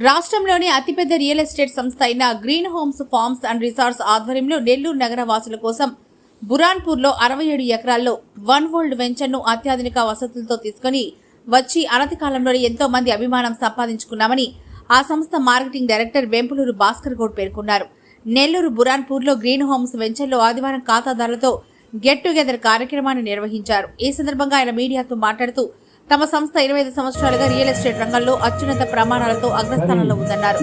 రాష్ట్రంలోని అతిపెద్ద real estate సంస్థ అయిన green homes farms and resorts ఆధ్వర్యంలో నెల్లూరు నగర వాసుల కోసం బురాన్పూర్లో అరవై ఏడు ఎకరాల్లో వన్ వరల్డ్ వెంచర్ను అత్యాధునిక వసతులతో తీసుకుని వచ్చి అనతి కాలంలోనే ఎంతో మంది అభిమానం సంపాదించుకున్నామని ఆ సంస్థ మార్కెటింగ్ డైరెక్టర్ వెంపులూరు భాస్కర్ గౌడ్ పేర్కొన్నారు. నెల్లూరు బురాన్పూర్లో గ్రీన్ హోమ్స్ వెంచర్లో ఆదివారం ఖాతాదారులతో గెట్ టుగెదర్ కార్యక్రమాన్ని నిర్వహించారు. ఈ సందర్భంగా ఆయన మీడియాతో మాట్లాడుతూ తమ సంస్థ ఇరవై ఐదు సంవత్సరాలుగా రియల్ ఎస్టేట్ రంగంలో అత్యున్నత ప్రమాణాలతో అగ్రస్థానంలో ఉందన్నారు.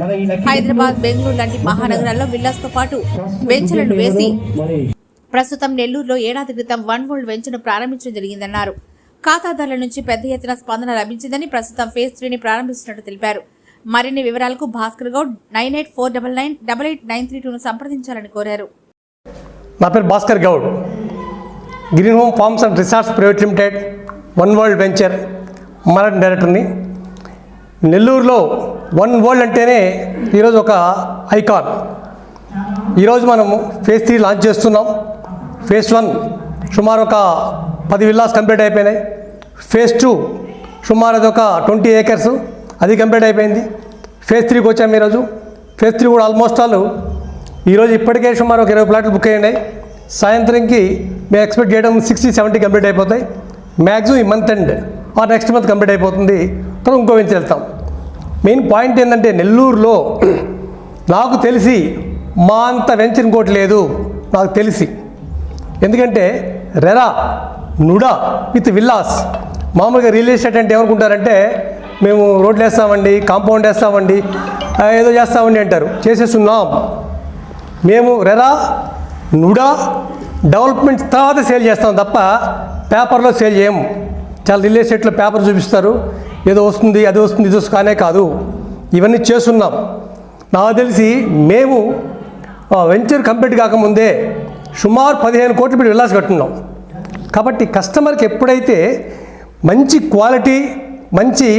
హైదరాబాద్ బెంగళూరు లాంటి మహానగరాల్లో విల్లాస్తో పాటు వెంచర్లను వేసి ప్రస్తుతం నెల్లూరులో ఏడాది క్రితం వన్ వరల్డ్ వెంచర్ను ప్రారంభించడం జరిగిందన్నారు. ఖాతాదారుల నుంచి పెద్ద ఎత్తున స్పందన లభించిందని ప్రస్తుతం ఫేజ్ త్రీని ప్రారంభిస్తున్నట్టు తెలిపారు. మరిన్ని వివరాలకు Bhaskar Goud nine eight four double nine double eight nine three టూను సంప్రదించాలని కోరారు. నా పేరు Bhaskar Goud. Green home farms and resorts private limited one world venture marketing డైరెక్టర్ని. నెల్లూరులో వన్ వరల్డ్ అంటేనే ఈరోజు ఒక ఐకాన్. ఈరోజు మనము ఫేజ్ త్రీ లాంచ్ చేస్తున్నాం. ఫేజ్ వన్ సుమారు ఒక పది విల్లాస్ కంప్లీట్ అయిపోయినాయి. ఫేజ్ టూ సుమారు అది ఒక ట్వంటీ ఏకర్స్ అది కంప్లీట్ అయిపోయింది. ఫేజ్ త్రీకి వచ్చాము ఈరోజు. ఫేజ్ త్రీ కూడా ఆల్మోస్ట్ ఆల్ ఈరోజు ఇప్పటికే సుమారు ఒక ఇరవై ప్లాట్లు బుక్ అయ్యినాయి సాయంత్రంకి మేము ఎక్స్పెక్ట్ చేయడం సిక్స్టీ సెవెంటీ కంప్లీట్ అయిపోతాయి. మ్యాక్సిమం ఈ month end or next month complete అయిపోతుంది. తర్వాత ఇంకో వెంచి వెళ్తాం. మెయిన్ పాయింట్ ఏంటంటే నెల్లూరులో నాకు తెలిసి మా అంత వెంచర్ ఇంకోటి లేదు. నాకు తెలిసి. ఎందుకంటే రెరా నుడా విత్ విల్లాస్ మామూలుగా రియల్ ఎస్టేట్ అంటే ఏమనుకుంటారంటే మేము రోడ్లు వేస్తామండి కాంపౌండ్ వేస్తామండి ఏదో చేస్తామండి అంటారు. చేసేస్తున్నాం. మేము రెరా నుడా డెవలప్మెంట్ తర్వాత సేల్ చేస్తాం తప్ప పేపర్లో సేల్ చేయము చాలా రియల్ ఎస్టేట్లో పేపర్ చూపిస్తారు. ఏదో వస్తుంది అది వస్తుంది ఇది వస్తుంది కానే కాదు. ఇవన్నీ చేస్తున్నాం. నాకు తెలిసి మేము వెంచర్ కంప్లీట్ కాకముందే సుమారు పదిహేను కోట్లు పెట్టి విల్లాస్ కట్టున్నాం. కాబట్టి కస్టమర్కి ఎప్పుడైతే మంచి క్వాలిటీ మంచి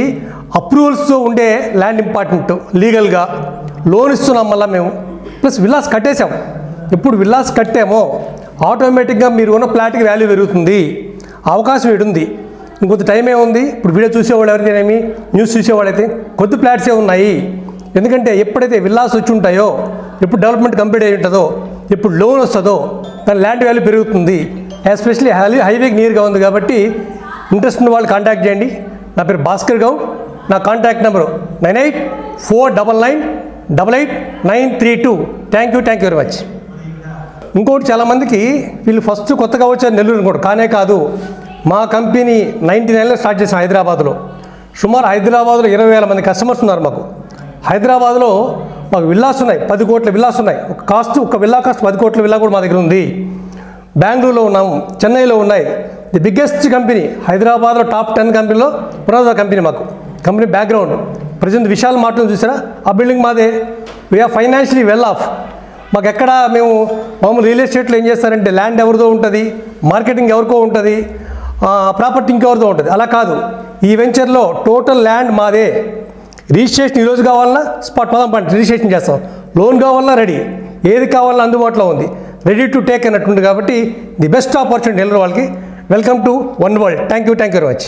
అప్రూవల్స్తో ఉండే ల్యాండ్ ఇంపార్టెంట్ లీగల్గా లోన్ ఇస్తున్నాం మళ్ళీ మేము. ప్లస్ విల్లాస్ కట్టేసాం ఎప్పుడు విల్లాస్ కట్టామో ఆటోమేటిక్గా మీరు ఉన్న ప్లాట్కి వాల్యూ పెరుగుతుంది. అవకాశం ఉంది ఇంకొంత టైమే ఉంది. ఇప్పుడు వీడియో చూసేవాళ్ళు ఎవరికైనా న్యూస్ చూసేవాళ్ళైతే కొద్ది ఫ్లాట్సే ఉన్నాయి. ఎందుకంటే ఎప్పుడైతే విల్లాస్ వచ్చి ఉంటాయో ఎప్పుడు డెవలప్మెంట్ కంప్లీట్ అయి ఉంటుందో ఎప్పుడు లోన్ వస్తుందో దాని ల్యాండ్ వాల్యూ పెరుగుతుంది. ఎస్పెషలీ హై హైవేకి నియర్గా ఉంది కాబట్టి ఇంట్రెస్ట్ ఉన్న వాళ్ళు కాంటాక్ట్ చేయండి. నా పేరు భాస్కర్ గౌడ్. నా contact number nine eight four double nine double eight nine three two. Thank you thank you very much ఇంకోటి చాలామందికి వీళ్ళు ఫస్ట్ కొత్తగా వచ్చారు నెల్లూరు కూడా కానే కాదు. మా కంపెనీ నైంటీ నైన్లో స్టార్ట్ చేసాం హైదరాబాద్లో. సుమారు హైదరాబాద్లో ఇరవై వేల మంది కస్టమర్స్ ఉన్నారు మాకు. హైదరాబాద్లో మాకు విల్లాస్ ఉన్నాయి పది కోట్ల విల్లాస్ ఉన్నాయి. ఒక కాస్ట్ ఒక విల్లా కాస్ట్ పది కోట్ల విల్లా కూడా మా దగ్గర ఉంది. బెంగళూరులో ఉన్నాము చెన్నైలో ఉన్నాయి. ది బిగ్గెస్ట్ కంపెనీ హైదరాబాద్లో టాప్ టెన్ కంపెనీలో పురాతన కంపెనీ మాకు. Company background. ప్రజెంట్ విశాల్ మాటలు చూసారా? ఆ బిల్డింగ్ మాదే. వీఆర్ ఫైనాన్షియలీ వెల్ ఆఫ్ మాకు ఎక్కడ మేము మామూలు రియల్ ఎస్టేట్లో ఏం చేస్తారంటే ల్యాండ్ ఎవరిదో ఉంటుంది మార్కెటింగ్ ఎవరికో ఉంటుంది ప్రాపర్టీ ఇంకెవరిదో ఉంటుంది. అలా కాదు. ఈ వెంచర్లో టోటల్ ల్యాండ్ మాదే. రిజిస్ట్రేషన్ ఈరోజు కావాలన్నా స్పాట్ పదం పంట రిజిస్ట్రేషన్ చేస్తాం. లోన్ కావాలన్నా రెడీ. ఏది కావాలన్నా అందుబాటులో ఉంది. రెడీ టు టేక్ అన్నట్టుంది కాబట్టి ది బెస్ట్ ఆపర్చునిటీ నెల్లూరు వాళ్ళకి. Welcome to one world. Thank you thank you very much.